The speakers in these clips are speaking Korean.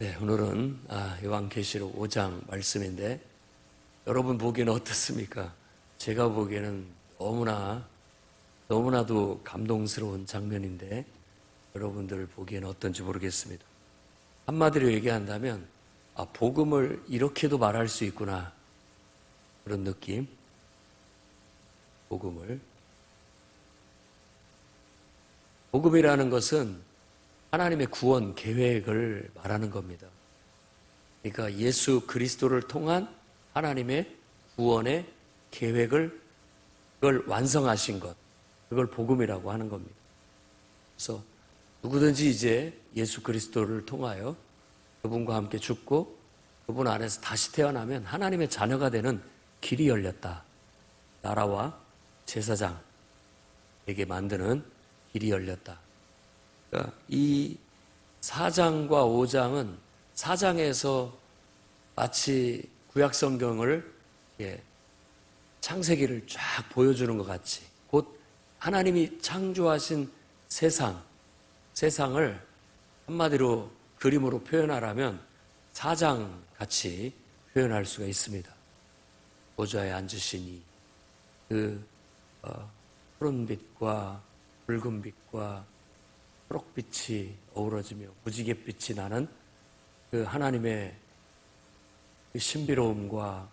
네, 오늘은 아, 요한계시록 5장 말씀인데 여러분 보기에는 어떻습니까? 제가 보기에는 너무나 너무나도 감동스러운 장면인데 여러분들 보기에는 어떤지 모르겠습니다. 한마디로 얘기한다면 아, 복음을 이렇게도 말할 수 있구나 그런 느낌. 복음을 복음이라는 것은 하나님의 구원 계획을 말하는 겁니다. 그러니까 예수 그리스도를 통한 하나님의 구원의 계획을 그걸 완성하신 것, 그걸 복음이라고 하는 겁니다. 그래서 누구든지 이제 예수 그리스도를 통하여 그분과 함께 죽고 그분 안에서 다시 태어나면 하나님의 자녀가 되는 길이 열렸다. 나라와 제사장에게 만드는 길이 열렸다. 그러니까 이 4장과 5장은 4장에서 마치 구약 성경을 예, 창세기를 쫙 보여주는 것 같이 곧 하나님이 창조하신 세상, 세상을 한마디로 그림으로 표현하라면 4장 같이 표현할 수가 있습니다. 보좌에 앉으시니 그 어, 푸른 빛과 붉은 빛과 초록빛이 어우러지며 무지갯빛이 나는 그 하나님의 그 신비로움과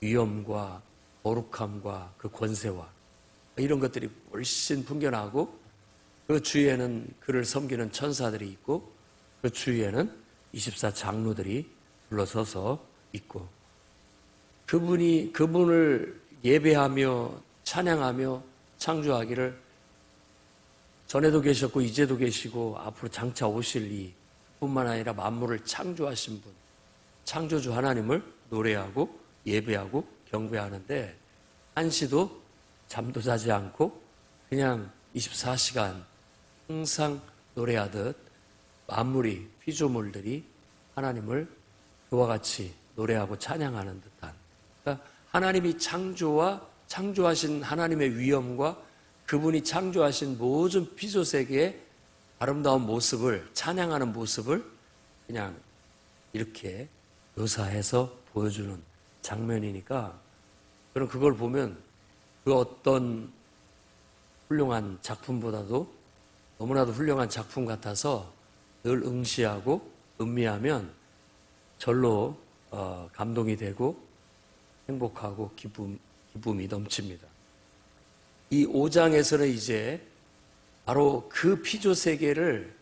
위엄과 거룩함과 그 권세와 이런 것들이 훨씬 풍겨나고 그 주위에는 그를 섬기는 천사들이 있고 그 주위에는 24 장로들이 둘러서서 있고 그분이 그분을 예배하며 찬양하며 창조하기를 전에도 계셨고 이제도 계시고 앞으로 장차 오실 이 뿐만 아니라 만물을 창조하신 분 창조주 하나님을 노래하고 예배하고 경배하는데 한시도 잠도 자지 않고 그냥 24시간 항상 노래하듯 만물이 피조물들이 하나님을 그와 같이 노래하고 찬양하는 듯한. 그러니까 하나님이 창조와 창조하신 하나님의 위엄과 그분이 창조하신 모든 피조 세계의 아름다운 모습을 찬양하는 모습을 그냥 이렇게 묘사해서 보여주는 장면이니까 그럼 그걸 보면 그 어떤 훌륭한 작품보다도 너무나도 훌륭한 작품 같아서 늘 응시하고 음미하면 절로 어, 감동이 되고 행복하고 기쁨, 기쁨이 넘칩니다. 이 5장에서는 이제 바로 그 피조 세계를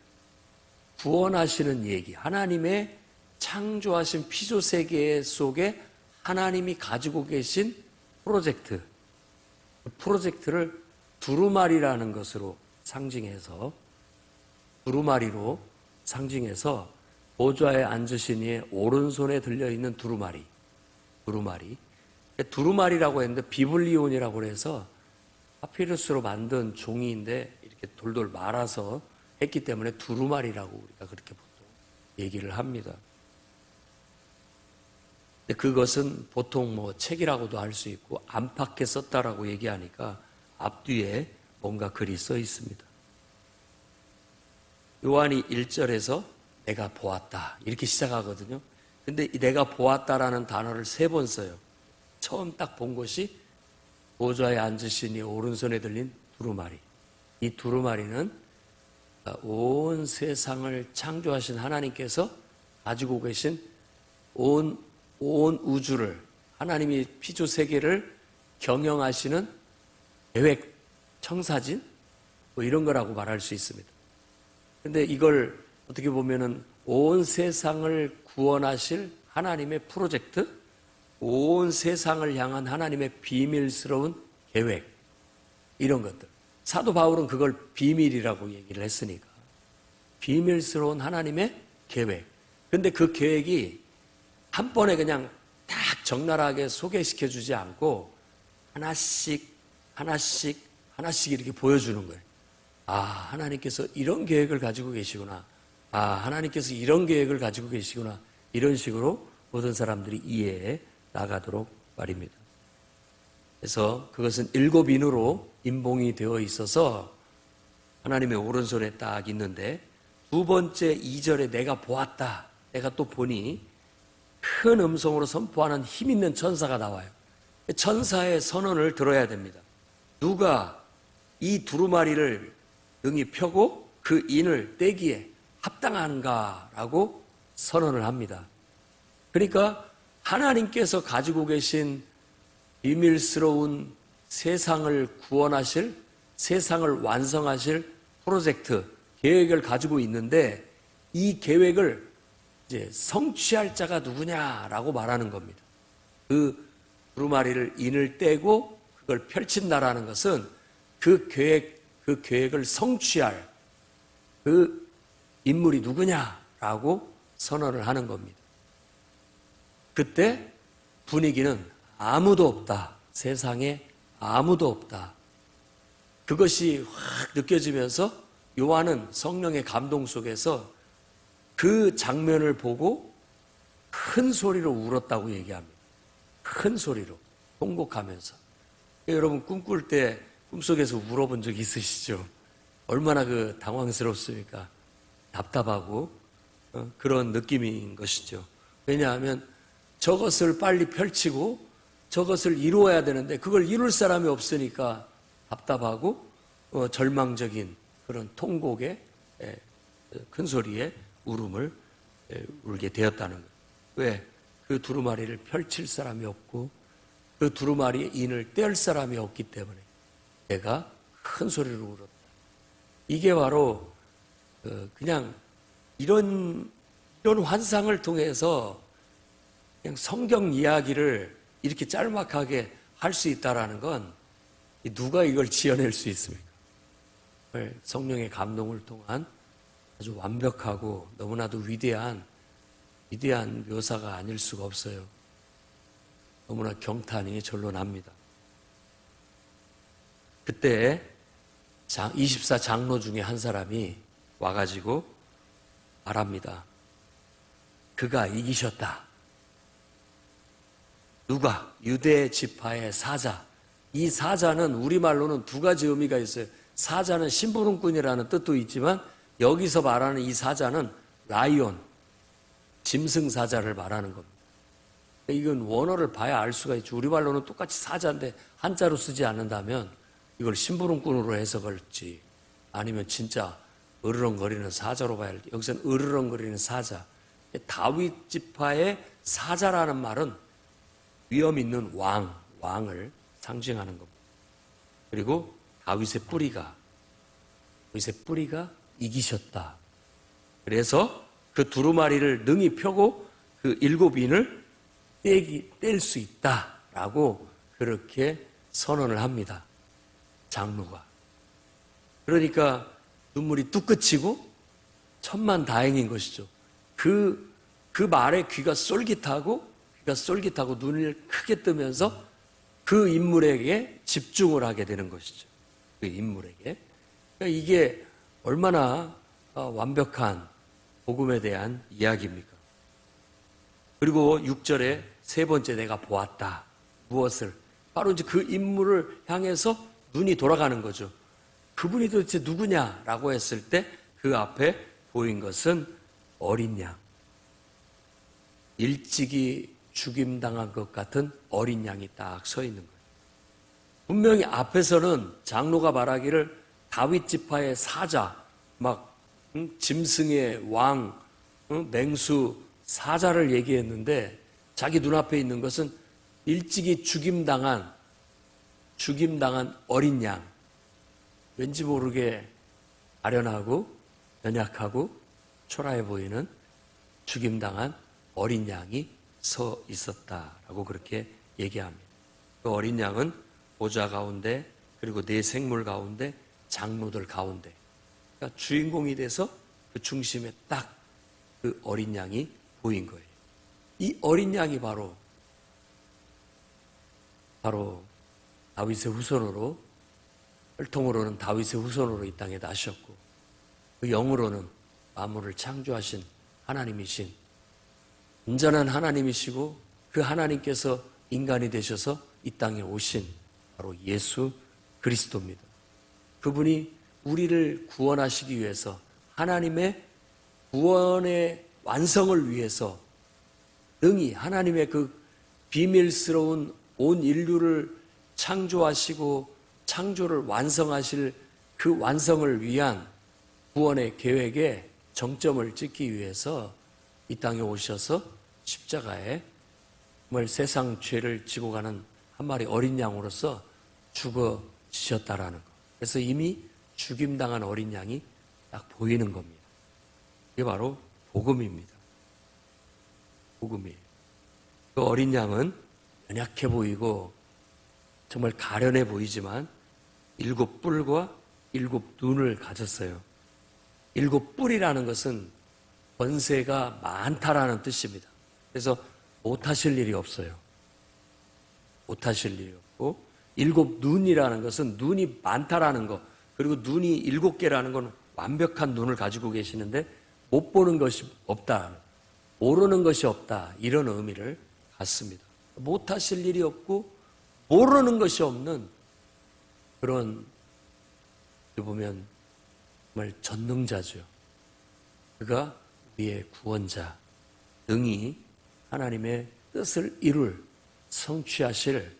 구원하시는 얘기, 하나님의 창조하신 피조 세계 속에 하나님이 가지고 계신 프로젝트, 그 프로젝트를 두루마리라는 것으로 상징해서 두루마리로 상징해서 보좌에 앉으신 이의 오른손에 들려 있는 두루마리, 두루마리. 두루마리라고 했는데 비블리온이라고 해서 파피루스로 만든 종이인데 이렇게 돌돌 말아서 했기 때문에 두루마리라고 우리가 그렇게 보통 얘기를 합니다. 근데 그것은 보통 뭐 책이라고도 할 수 있고 안팎에 썼다라고 얘기하니까 앞뒤에 뭔가 글이 써 있습니다. 요한이 1절에서 내가 보았다 이렇게 시작하거든요. 근데 이 내가 보았다라는 단어를 세 번 써요. 처음 딱 본 것이 보좌에 앉으시니 오른손에 들린 두루마리. 이 두루마리는 온 세상을 창조하신 하나님께서 가지고 계신 온, 온 우주를, 하나님이 피조 세계를 경영하시는 계획, 청사진, 뭐 이런 거라고 말할 수 있습니다. 근데 이걸 어떻게 보면은 온 세상을 구원하실 하나님의 프로젝트, 온 세상을 향한 하나님의 비밀스러운 계획, 이런 것들. 사도 바울은 그걸 비밀이라고 얘기를 했으니까. 비밀스러운 하나님의 계획. 근데 그 계획이 한 번에 그냥 딱 적나라하게 소개시켜 주지 않고 하나씩, 하나씩, 하나씩 이렇게 보여주는 거예요. 아, 하나님께서 이런 계획을 가지고 계시구나. 아, 하나님께서 이런 계획을 가지고 계시구나. 이런 식으로 모든 사람들이 이해해 나가도록 말입니다. 그래서 그것은 일곱 인으로 인봉이 되어 있어서 하나님의 오른손에 딱 있는데 두 번째 이절에 내가 보았다. 내가 또 보니 큰 음성으로 선포하는 힘 있는 천사가 나와요. 천사의 선언을 들어야 됩니다. 누가 이 두루마리를 능히 펴고 그 인을 떼기에 합당한가라고 선언을 합니다. 그러니까 하나님께서 가지고 계신 비밀스러운 세상을 구원하실, 세상을 완성하실 프로젝트, 계획을 가지고 있는데 이 계획을 이제 성취할 자가 누구냐라고 말하는 겁니다. 그 두루마리를 인을 떼고 그걸 펼친다라는 것은 그 계획, 그 계획을 성취할 그 인물이 누구냐라고 선언을 하는 겁니다. 그때 분위기는 아무도 없다. 세상에 아무도 없다. 그것이 확 느껴지면서 요한은 성령의 감동 속에서 그 장면을 보고 큰 소리로 울었다고 얘기합니다. 큰 소리로 통곡하면서 여러분 꿈꿀 때 꿈속에서 울어본 적 있으시죠? 얼마나 그 당황스럽습니까? 답답하고 어, 그런 느낌인 것이죠. 왜냐하면 저것을 빨리 펼치고 저것을 이루어야 되는데 그걸 이룰 사람이 없으니까 답답하고 어, 절망적인 그런 통곡의 에, 큰 소리에 울음을 에, 울게 되었다는 거예요. 왜? 그 두루마리를 펼칠 사람이 없고 그 두루마리의 인을 뗄 사람이 없기 때문에 내가 큰 소리로 울었다. 이게 바로 어, 그냥 이런 이런 환상을 통해서 그냥 성경 이야기를 이렇게 짤막하게 할 수 있다라는 건 누가 이걸 지어낼 수 있습니까? 성령의 감동을 통한 아주 완벽하고 너무나도 위대한 위대한 묘사가 아닐 수가 없어요. 너무나 경탄이 절로 납니다. 그때 24 장로 중에 한 사람이 와가지고 말합니다. 그가 이기셨다. 누가? 유대 지파의 사자. 이 사자는 우리말로는 두 가지 의미가 있어요. 사자는 심부름꾼이라는 뜻도 있지만 여기서 말하는 이 사자는 라이온, 짐승 사자를 말하는 겁니다. 이건 원어를 봐야 알 수가 있죠. 우리말로는 똑같이 사자인데 한자로 쓰지 않는다면 이걸 심부름꾼으로 해석할지 아니면 진짜 으르렁거리는 사자로 봐야 할지 여기서는 으르렁거리는 사자. 다윗 지파의 사자라는 말은 위험 있는 왕, 왕을 상징하는 겁니다. 그리고 다윗의 뿌리가, 다윗의 뿌리가 이기셨다. 그래서 그 두루마리를 능히 펴고 그 일곱 인을 떼기, 뗄 수 있다라고 그렇게 선언을 합니다. 장로가. 그러니까 눈물이 뚝 그치고 천만 다행인 것이죠. 그, 그 말에 귀가 쏠깃하고 귀가 쏠깃하고 눈을 크게 뜨면서 그 인물에게 집중을 하게 되는 것이죠. 그 인물에게. 그러니까 이게 얼마나 어, 완벽한 복음에 대한 이야기입니까? 그리고 6절에 세 번째 내가 보았다. 무엇을? 바로 이제 그 인물을 향해서 눈이 돌아가는 거죠. 그분이 도대체 누구냐라고 했을 때 그 앞에 보인 것은 어린 양. 일찍이 죽임당한 것 같은 어린 양이 딱 서 있는 거예요. 분명히 앞에서는 장로가 말하기를 다윗 지파의 사자, 막 응? 짐승의 왕, 응? 맹수 사자를 얘기했는데 자기 눈앞에 있는 것은 일찍이 죽임당한 죽임당한 어린 양. 왠지 모르게 아련하고 연약하고 초라해 보이는 죽임당한 어린 양이 서 있었다라고 그렇게 얘기합니다. 그 어린 양은 보좌 가운데 그리고 네 생물 가운데 장로들 가운데 그러니까 주인공이 돼서 그 중심에 딱 그 어린 양이 보인 거예요. 이 어린 양이 바로 바로 다윗의 후손으로 혈통으로는 다윗의 후손으로 이 땅에 나셨고 그 영으로는 만물을 창조하신 하나님이신 온전한 하나님이시고 그 하나님께서 인간이 되셔서 이 땅에 오신 바로 예수 그리스도입니다. 그분이 우리를 구원하시기 위해서 하나님의 구원의 완성을 위해서 능히 하나님의 그 비밀스러운 온 인류를 창조하시고 창조를 완성하실 그 완성을 위한 구원의 계획에 정점을 찍기 위해서 이 땅에 오셔서 십자가에 정말 세상 죄를 지고 가는 한 마리 어린 양으로서 죽어 지셨다라는 것. 그래서 이미 죽임당한 어린 양이 딱 보이는 겁니다. 이게 바로 복음입니다. 복음이에요. 그 어린 양은 연약해 보이고 정말 가련해 보이지만 일곱 뿔과 일곱 눈을 가졌어요. 일곱 뿔이라는 것은 권세가 많다라는 뜻입니다. 그래서 못하실 일이 없어요. 못하실 일이 없고 일곱 눈이라는 것은 눈이 많다라는 것 그리고 눈이 일곱 개라는 건 완벽한 눈을 가지고 계시는데 못 보는 것이 없다. 모르는 것이 없다. 이런 의미를 갖습니다. 못하실 일이 없고 모르는 것이 없는 그런 보면 정말 전능자죠. 그가 우리의 구원자, 능히 하나님의 뜻을 이룰 성취하실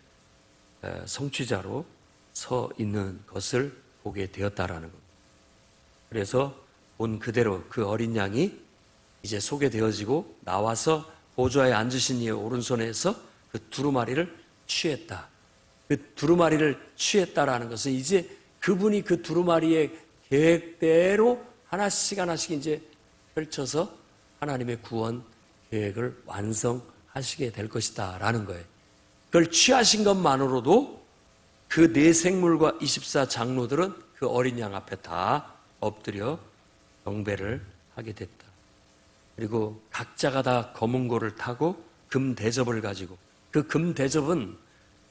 에, 성취자로 서 있는 것을 보게 되었다라는 겁니다. 그래서 본 그대로 그 어린 양이 이제 소개되어지고 나와서 보좌에 앉으신 이의 오른손에서 그 두루마리를 취했다. 그 두루마리를 취했다라는 것은 이제 그분이 그 두루마리의 계획대로 하나씩 하나씩 이제 펼쳐서 하나님의 구원 계획을 완성하시게 될 것이다 라는 거예요. 그걸 취하신 것만으로도 그 네 생물과 24 장로들은 그 어린 양 앞에 다 엎드려 경배를 하게 됐다. 그리고 각자가 다 검은 고를 타고 금 대접을 가지고 그 금 대접은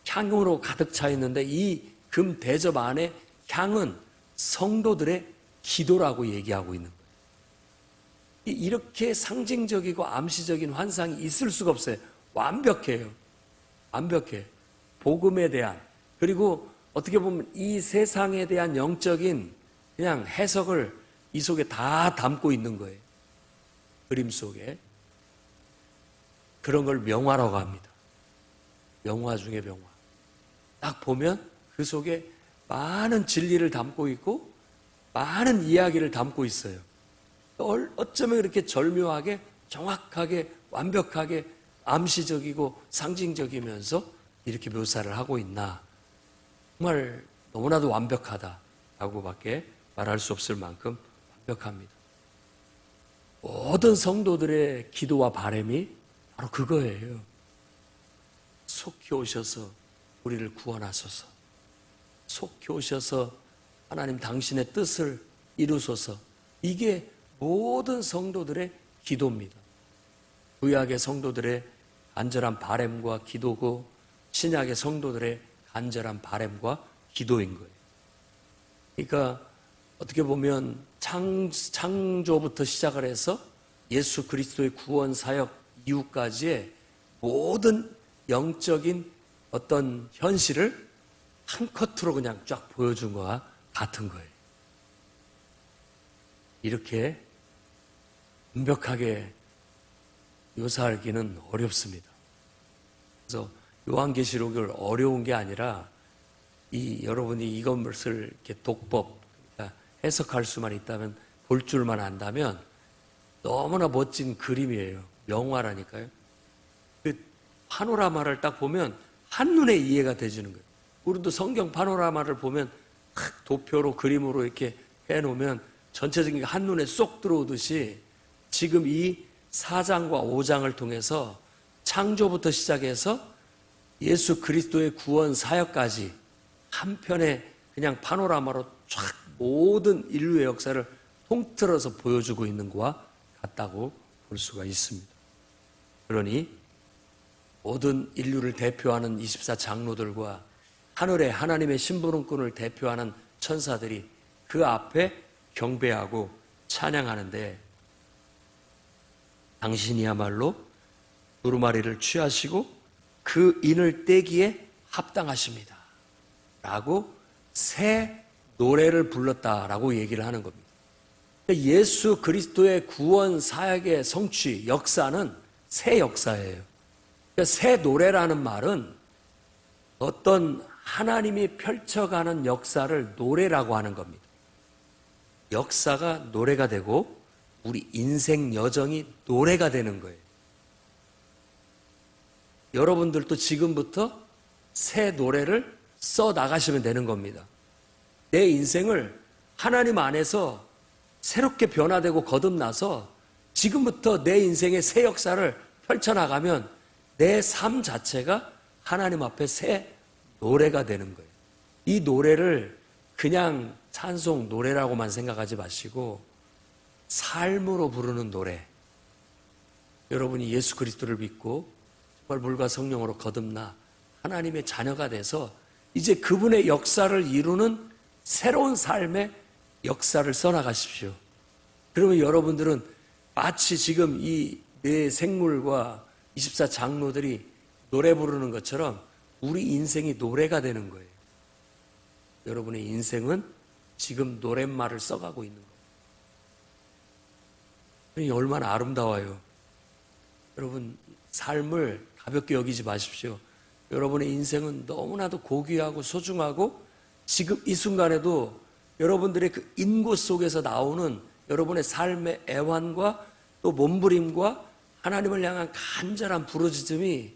향으로 가득 차 있는데 이 금 대접 안에 향은 성도들의 기도라고 얘기하고 있는 거예요. 이- 이렇게 상징적이고 암시적인 환상이 있을 수가 없어요. 완벽해요. 완벽해. 복음에 대한 그리고 어떻게 보면 이 세상에 대한 영적인 그냥 해석을 이 속에 다 담고 있는 거예요. 그림 속에. 그런 걸 명화라고 합니다. 명화 중에 명화. 딱 보면 그 속에 많은 진리를 담고 있고 많은 이야기를 담고 있어요. 얼- 어쩌면 그렇게 절묘하게 정확하게 완벽하게 암시적이고 상징적이면서 이렇게 묘사를 하고 있나. 정말 너무나도 완벽하다라고밖에 말할 수 없을 만큼 완벽합니다. 모든 성도들의 기도와 바람이 바로 그거예요. 속히 오셔서 우리를 구원하소서. 속히 오셔서 하나님 당신의 뜻을 이루소서. 이게 모든 성도들의 기도입니다. 구약의 성도들의 간절한 바램과 기도고 신약의 성도들의 간절한 바램과 기도인 거예요. 그러니까 어떻게 보면 창, 창조부터 시작을 해서 예수 그리스도의 구원 사역 이후까지의 모든 영적인 어떤 현실을 한 커트로 그냥 쫙 보여준 거와 같은 거예요. 이렇게 완벽하게 묘사하기는 어렵습니다. 그래서 요한계시록을 어려운 게 아니라 이 여러분이 이것을 이렇게 독법 그러니까 해석할 수만 있다면 볼 줄만 안다면 너무나 멋진 그림이에요. 영화라니까요. 그 파노라마를 딱 보면 한눈에 이해가 되지는 거예요. 우리도 성경 파노라마를 보면 탁 도표로 그림으로 이렇게 해놓으면 전체적인 게 한눈에 쏙 들어오듯이 지금 이 4장과 5장을 통해서 창조부터 시작해서 예수 그리스도의 구원 사역까지 한편에 그냥 파노라마로 쫙 모든 인류의 역사를 통틀어서 보여주고 있는 것과 같다고 볼 수가 있습니다. 그러니 모든 인류를 대표하는 24 장로들과 하늘의 하나님의 심부름꾼을 대표하는 천사들이 그 앞에 경배하고 찬양하는데 당신이야말로 두루마리를 취하시고 그 인을 떼기에 합당하십니다. 라고 새 노래를 불렀다라고 얘기를 하는 겁니다. 예수 그리스도의 구원 사역의 성취 역사는 새 역사예요. 그러니까 새 노래라는 말은 어떤 하나님이 펼쳐가는 역사를 노래라고 하는 겁니다. 역사가 노래가 되고 우리 인생 여정이 노래가 되는 거예요. 여러분들도 지금부터 새 노래를 써 나가시면 되는 겁니다. 내 인생을 하나님 안에서 새롭게 변화되고 거듭나서 지금부터 내 인생의 새 역사를 펼쳐나가면 내 삶 자체가 하나님 앞에 새 노래가 되는 거예요. 이 노래를 그냥 찬송 노래라고만 생각하지 마시고 삶으로 부르는 노래. 여러분이 예수 그리스도를 믿고 정말 물과 성령으로 거듭나 하나님의 자녀가 돼서 이제 그분의 역사를 이루는 새로운 삶의 역사를 써나가십시오. 그러면 여러분들은 마치 지금 이네 생물과 24 장로들이 노래 부르는 것처럼 우리 인생이 노래가 되는 거예요. 여러분의 인생은 지금 노랫말을 써가고 있는 거예요. 얼마나 아름다워요. 여러분, 삶을 가볍게 여기지 마십시오. 여러분의 인생은 너무나도 고귀하고 소중하고 지금 이 순간에도 여러분들의 그 인고 속에서 나오는 여러분의 삶의 애환과 또 몸부림과 하나님을 향한 간절한 부르짖음이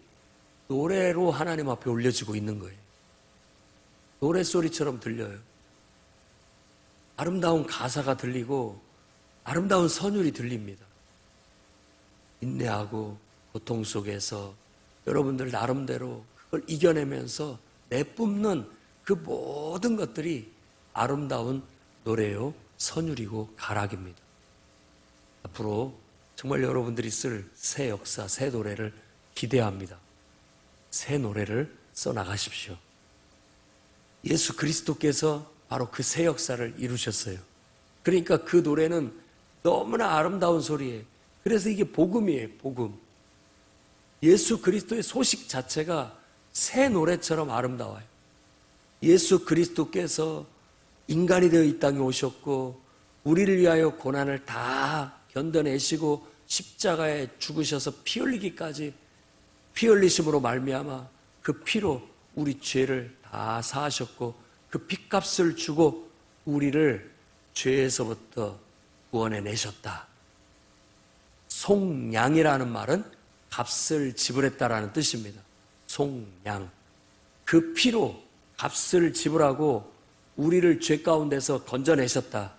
노래로 하나님 앞에 올려지고 있는 거예요. 노래 소리처럼 들려요. 아름다운 가사가 들리고 아름다운 선율이 들립니다. 인내하고 고통 속에서 여러분들 나름대로 그걸 이겨내면서 내뿜는 그 모든 것들이 아름다운 노래요, 선율이고 가락입니다. 앞으로 정말 여러분들이 쓸 새 역사, 새 노래를 기대합니다. 새 노래를 써 나가십시오. 예수 그리스도께서 바로 그 새 역사를 이루셨어요. 그러니까 그 노래는 너무나 아름다운 소리예요. 그래서 이게 복음이에요, 복음. 예수 그리스도의 소식 자체가 새 노래처럼 아름다워요. 예수 그리스도께서 인간이 되어 이 땅에 오셨고 우리를 위하여 고난을 다 견뎌내시고 십자가에 죽으셔서 피 흘리기까지 피 흘리심으로 말미암아 그 피로 우리 죄를 다 사하셨고 그 피값을 주고 우리를 죄에서부터 구원해 내셨다. 송양이라는 말은 값을 지불했다라는 뜻입니다. 송양. 그 피로 값을 지불하고 우리를 죄 가운데서 건져내셨다.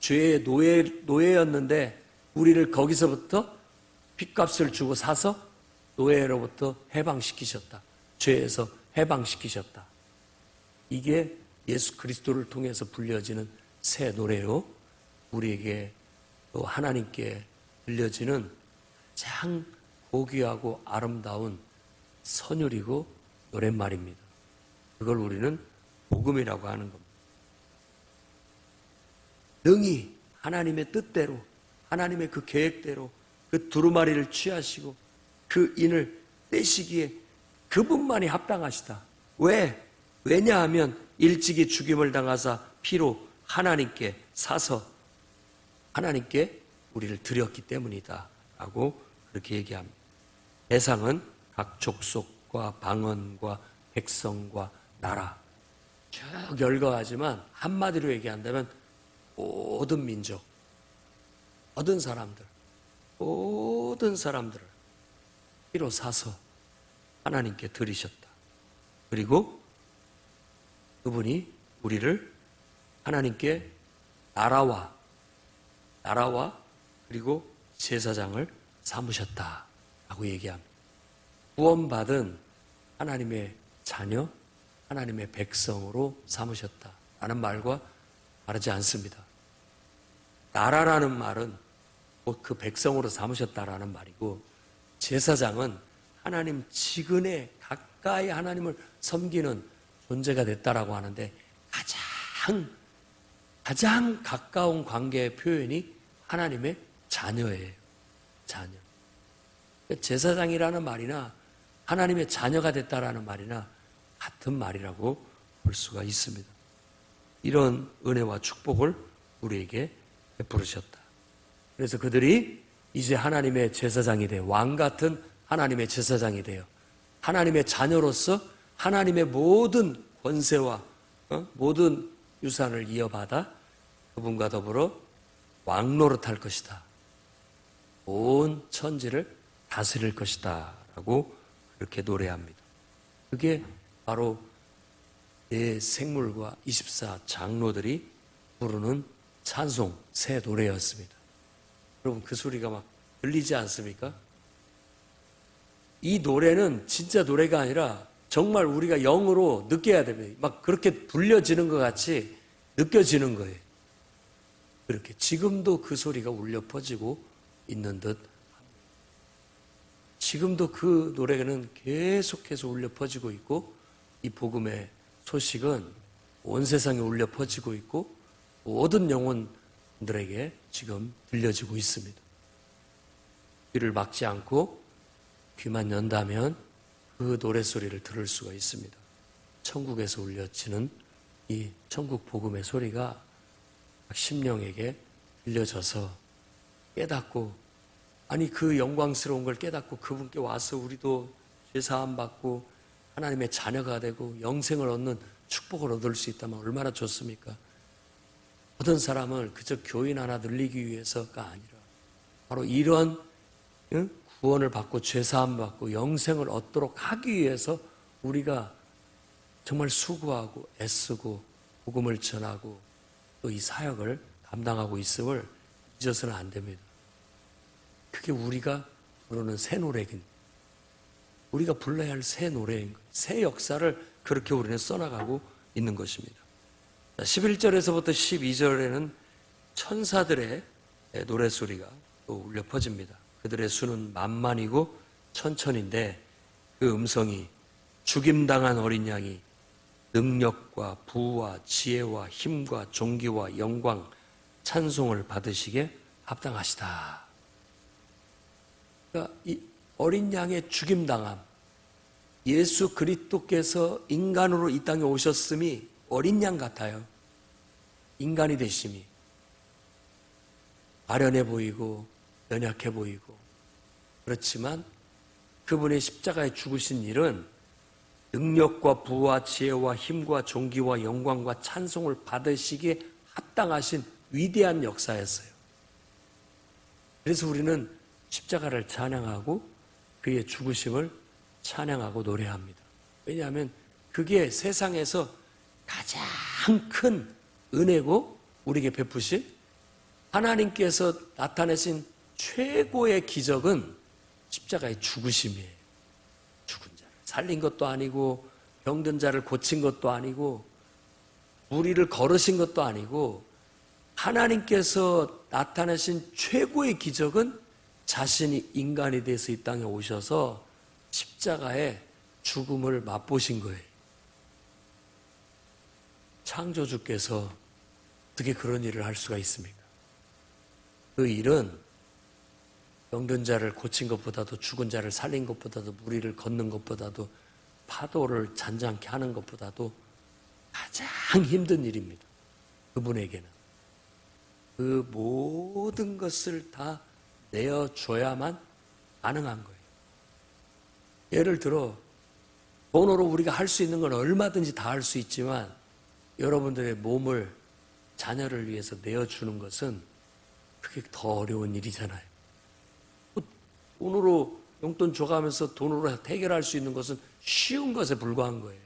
죄의 노예, 노예였는데 우리를 거기서부터 핏값을 주고 사서 노예로부터 해방시키셨다. 죄에서 해방시키셨다. 이게 예수 그리스도를 통해서 불려지는 새 노래요. 우리에게 또 하나님께 들려지는 가장 고귀하고 아름다운 선율이고 노랫말입니다. 그걸 우리는 복음이라고 하는 겁니다. 능히 하나님의 뜻대로 하나님의 그 계획대로 그 두루마리를 취하시고 그 인을 떼시기에 그분만이 합당하시다. 왜? 왜냐하면 일찍이 죽임을 당하사 피로 하나님께 사서 하나님께 우리를 드렸기 때문이다. 라고 그렇게 얘기합니다. 대상은 각 족속과 방언과 백성과 나라 쭉 열거하지만 한마디로 얘기한다면 모든 민족, 모든 사람들, 모든 사람들을 피로 사서 하나님께 드리셨다. 그리고 그분이 우리를 하나님께 나라와 나라와 그리고 제사장을 삼으셨다라고 얘기합니다. 구원받은 하나님의 자녀, 하나님의 백성으로 삼으셨다라는 말과 다르지 않습니다. 나라라는 말은 그 백성으로 삼으셨다라는 말이고 제사장은 하나님 지근에 가까이 하나님을 섬기는 존재가 됐다라고 하는데 가장 가장 가까운 관계의 표현이 하나님의 자녀예요. 자녀. 제사장이라는 말이나 하나님의 자녀가 됐다라는 말이나 같은 말이라고 볼 수가 있습니다. 이런 은혜와 축복을 우리에게 베푸르셨다. 그래서 그들이 이제 하나님의 제사장이 돼왕 같은 하나님의 제사장이 돼요. 하나님의 자녀로서 하나님의 모든 권세와 어? 모든 유산을 이어받아 그분과 더불어 왕노릇할 것이다. 온 천지를 다스릴 것이다. 라고 그렇게 노래합니다. 그게 바로 내 생물과 24 장로들이 부르는 찬송, 새 노래였습니다. 여러분 그 소리가 막 들리지 않습니까? 이 노래는 진짜 노래가 아니라 정말 우리가 영으로 느껴야 됩니다. 막 그렇게 불려지는 것 같이 느껴지는 거예요. 그렇게 지금도 그 소리가 울려 퍼지고 있는 듯 지금도 그 노래는 계속해서 울려 퍼지고 있고 이 복음의 소식은 온 세상에 울려 퍼지고 있고 모든 영혼들에게 지금 들려지고 있습니다. 귀를 막지 않고 귀만 연다면 그 노래소리를 들을 수가 있습니다. 천국에서 울려지는 이 천국 복음의 소리가 심령에게 들려져서 깨닫고 아니 그 영광스러운 걸 깨닫고 그분께 와서 우리도 죄사함 받고 하나님의 자녀가 되고 영생을 얻는 축복을 얻을 수 있다면 얼마나 좋습니까? 어떤 사람은 그저 교인 하나 늘리기 위해서가 아니라 바로 이런 응? 구원을 받고 죄사함 받고 영생을 얻도록 하기 위해서 우리가 정말 수고하고 애쓰고 복음을 전하고 또 이 사역을 감당하고 있음을 잊어서는 안 됩니다. 그게 우리가 부르는 새 노래긴 우리가 불러야 할 새 노래인. 새 역사를 그렇게 우리는 써나가고 있는 것입니다. 11절에서부터 12절에는 천사들의 노래소리가 또 울려 퍼집니다. 그들의 수는 만만이고 천천인데 그 음성이 죽임당한 어린 양이 능력과 부와 지혜와 힘과 존귀와 영광 찬송을 받으시게 합당하시다. 그러니까 이 어린 양의 죽임당함, 예수 그리스도께서 인간으로 이 땅에 오셨음이 어린 양 같아요. 인간이 되심이 아련해 보이고 연약해 보이고 그렇지만 그분의 십자가에 죽으신 일은 능력과 부와 지혜와 힘과 존귀와 영광과 찬송을 받으시기에 합당하신 위대한 역사였어요. 그래서 우리는 십자가를 찬양하고 그의 죽으심을 찬양하고 노래합니다. 왜냐하면 그게 세상에서 가장 큰 은혜고 우리에게 베푸신 하나님께서 나타내신 최고의 기적은 십자가의 죽으심이에요. 죽은 자를 살린 것도 아니고 병든 자를 고친 것도 아니고 우리를 걸으신 것도 아니고 하나님께서 나타내신 최고의 기적은 자신이 인간이 돼서 이 땅에 오셔서 십자가의 죽음을 맛보신 거예요. 창조주께서 어떻게 그런 일을 할 수가 있습니까? 그 일은 병든 자를 고친 것보다도 죽은 자를 살린 것보다도 무리를 걷는 것보다도 파도를 잔잔케 하는 것보다도 가장 힘든 일입니다. 그분에게는. 그 모든 것을 다 내어줘야만 가능한 거예요. 예를 들어, 돈으로 우리가 할 수 있는 건 얼마든지 다 할 수 있지만 여러분들의 몸을 자녀를 위해서 내어주는 것은 그게 더 어려운 일이잖아요. 뭐 돈으로 용돈 줘가면서 돈으로 해결할 수 있는 것은 쉬운 것에 불과한 거예요.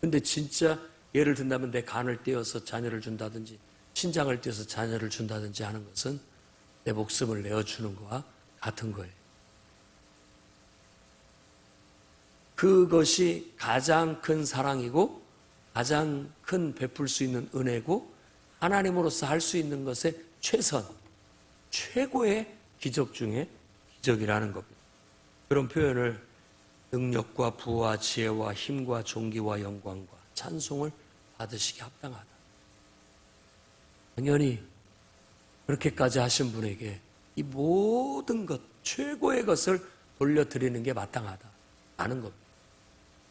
근데 진짜 예를 든다면 내 간을 떼어서 자녀를 준다든지 신장을 떼어서 자녀를 준다든지 하는 것은 내 목숨을 내어주는 것과 같은 거예요. 그것이 가장 큰 사랑이고 가장 큰 베풀 수 있는 은혜고 하나님으로서 할 수 있는 것의 최선, 최고의 기적 중에 기적이라는 겁니다. 그런 표현을 능력과 부와 지혜와 힘과 존귀와 영광과 찬송을 받으시기 합당하다. 당연히 그렇게까지 하신 분에게 이 모든 것, 최고의 것을 돌려드리는 게 마땅하다. 아는 겁니다.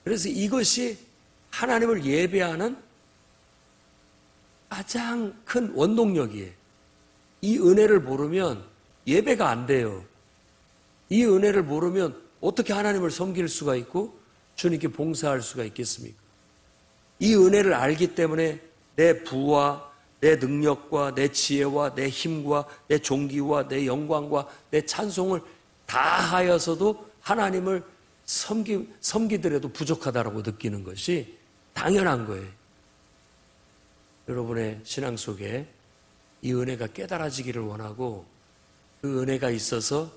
그래서 이것이 하나님을 예배하는 가장 큰 원동력이에요. 이 은혜를 모르면 예배가 안 돼요. 이 은혜를 모르면 어떻게 하나님을 섬길 수가 있고 주님께 봉사할 수가 있겠습니까? 이 은혜를 알기 때문에 내 부와 내 능력과 내 지혜와 내 힘과 내 종기와 내 영광과 내 찬송을 다 하여서도 하나님을 섬기, 섬기더라도 부족하다라고 느끼는 것이 당연한 거예요. 여러분의 신앙 속에 이 은혜가 깨달아지기를 원하고 그 은혜가 있어서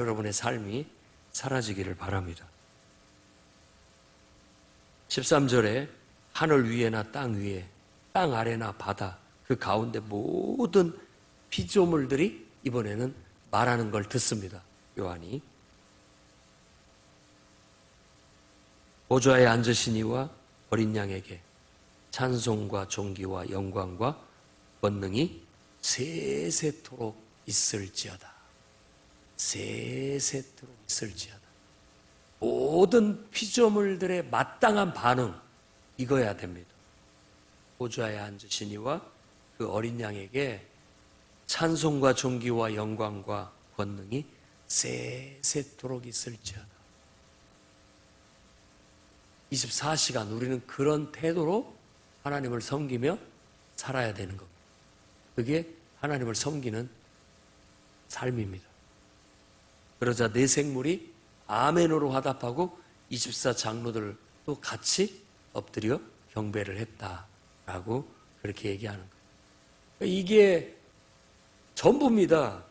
여러분의 삶이 사라지기를 바랍니다. 13절에 하늘 위에나 땅 위에, 땅 아래나 바다, 그 가운데 모든 피조물들이 이번에는 말하는 걸 듣습니다. 요한이. 보좌에 앉으시니와 어린 양에게 찬송과 존귀와 영광과 권능이 세세토록 있을지어다. 세세토록 있을지어다. 모든 피조물들의 마땅한 반응 이거야 됩니다. 보좌에 앉으시니와 그 어린 양에게 찬송과 존귀와 영광과 권능이 세세토록 있을지어다. 24시간 우리는 그런 태도로 하나님을 섬기며 살아야 되는 겁니다. 그게 하나님을 섬기는 삶입니다. 그러자 내 생물이 아멘으로 화답하고 24 장로들도 같이 엎드려 경배를 했다라고 그렇게 얘기하는 거예요. 이게 전부입니다.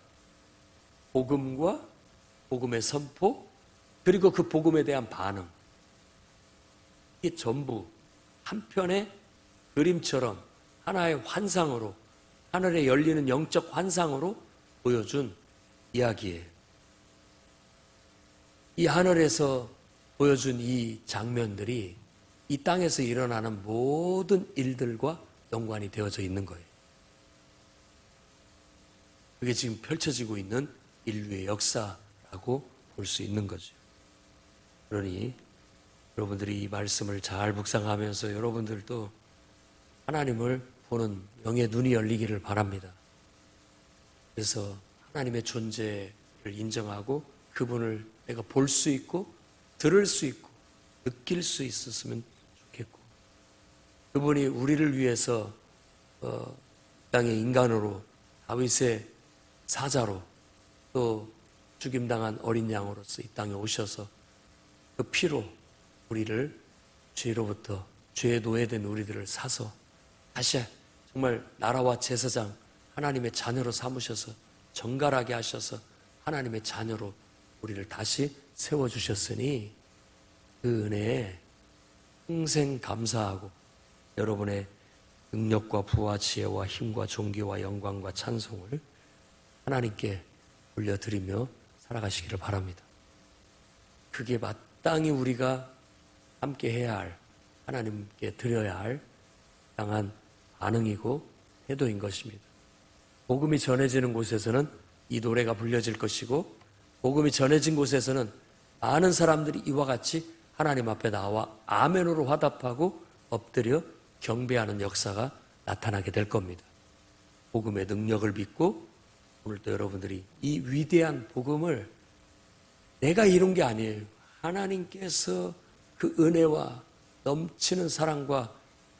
복음과 복음의 선포 그리고 그 복음에 대한 반응. 이게 전부 한편의 그림처럼 하나의 환상으로 하늘에 열리는 영적 환상으로 보여준 이야기예요. 이 하늘에서 보여준 이 장면들이 이 땅에서 일어나는 모든 일들과 연관이 되어져 있는 거예요. 그게 지금 펼쳐지고 있는 인류의 역사라고 볼 수 있는 거죠. 그러니 여러분들이 이 말씀을 잘 묵상하면서 여러분들도 하나님을 보는 영의 눈이 열리기를 바랍니다. 그래서 하나님의 존재를 인정하고 그분을 내가 볼 수 있고 들을 수 있고 느낄 수 있었으면 좋겠고. 그분이 우리를 위해서 어, 땅의 인간으로 다윗의 사자로 또 죽임당한 어린 양으로서 이 땅에 오셔서 그 피로 우리를 죄로부터 죄에 노예된 우리들을 사서 다시 정말 나라와 제사장 하나님의 자녀로 삼으셔서 정갈하게 하셔서 하나님의 자녀로 우리를 다시 세워주셨으니 그 은혜에 평생 감사하고 여러분의 능력과 부와 지혜와 힘과 존귀와 영광과 찬송을 하나님께 올려드리며 살아가시기를 바랍니다. 그게 마땅히 우리가 함께 해야 할 하나님께 드려야 할 당한 반응이고 태도인 것입니다. 복음이 전해지는 곳에서는 이 노래가 불려질 것이고 복음이 전해진 곳에서는 많은 사람들이 이와 같이 하나님 앞에 나와 아멘으로 화답하고 엎드려 경배하는 역사가 나타나게 될 겁니다. 복음의 능력을 믿고 오늘도 여러분들이 이 위대한 복음을 내가 이룬 게 아니에요. 하나님께서 그 은혜와 넘치는 사랑과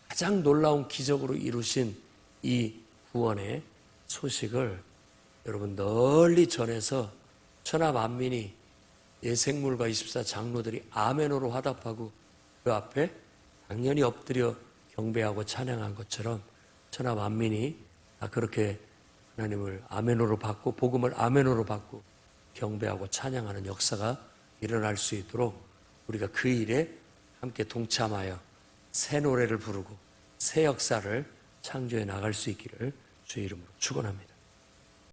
가장 놀라운 기적으로 이루신 이 구원의 소식을 여러분 널리 전해서 천하 만민이 예생물과 24 장로들이 아멘으로 화답하고 그 앞에 당연히 엎드려 경배하고 찬양한 것처럼 천하 만민이 다 그렇게 하나님을 아멘으로 받고 복음을 아멘으로 받고 경배하고 찬양하는 역사가 일어날 수 있도록 우리가 그 일에 함께 동참하여 새 노래를 부르고 새 역사를 창조해 나갈 수 있기를 주의 이름으로 축원합니다.